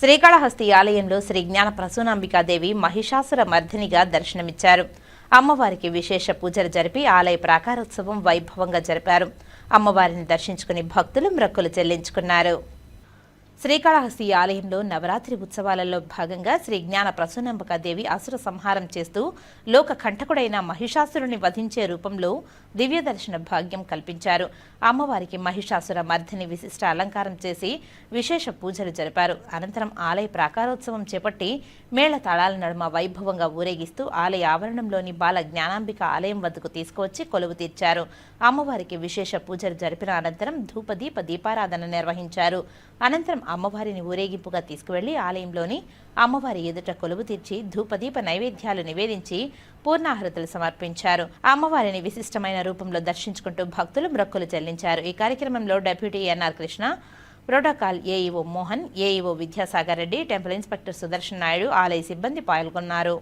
శ్రీకాళహస్తి ఆలయంలో శ్రీ జ్ఞాన ప్రసూనాంబికాదేవి మహిషాసుర మర్దినిగా దర్శనమిచ్చారు. అమ్మవారికి విశేష పూజలు జరిపి ఆలయ ప్రాకారోత్సవం వైభవంగా జరిపారు. అమ్మవారిని దర్శించుకుని భక్తులు మ్రక్కులు చెల్లించుకున్నారు. శ్రీకాళహస్తి ఆలయంలో నవరాత్రి ఉత్సవాలలో భాగంగా శ్రీ జ్ఞాన ప్రసూనంబకాదేవి అసుర సంహారం చేస్తూ లోక కంఠకుడైన మహిషాసురుని వధించే రూపంలో దివ్య దర్శన భాగ్యం కల్పించారు. అమ్మవారికి మహిషాసుర మర్ధిని విశిష్ట అలంకారం చేసి విశేష పూజలు జరిపారు. అనంతరం ఆలయ ప్రాకారోత్సవం చేపట్టి మేళ తాళాల నడుమ వైభవంగా ఊరేగిస్తూ ఆలయ ఆవరణంలోని బాల జ్ఞానాంబిక ఆలయం వద్దకు తీసుకువచ్చి కొలువు తీర్చారు. అమ్మవారికి విశేష పూజలు జరిపిన అనంతరం ధూపదీప దీపారాధన నిర్వహించారు. అనంతరం అమ్మవారిని ఊరేగింపుగా తీసుకువెళ్ళి ఆలయంలోని అమ్మవారి ఎదుట కొలువు తీర్చి ధూపదీప నైవేద్యాలు నివేదించి పూర్ణాహృతులు సమర్పించారు. అమ్మవారిని విశిష్టమైన రూపంలో దర్శించుకుంటూ భక్తులు మ్రొక్కులు చెల్లించారు. ఈ కార్యక్రమంలో deputy NR Krishna protocol AEO Mohan AEO Vidyasagar Reddy temple inspector Sudarshan Naidu ఆలయ సిబ్బంది పాల్గొన్నారు.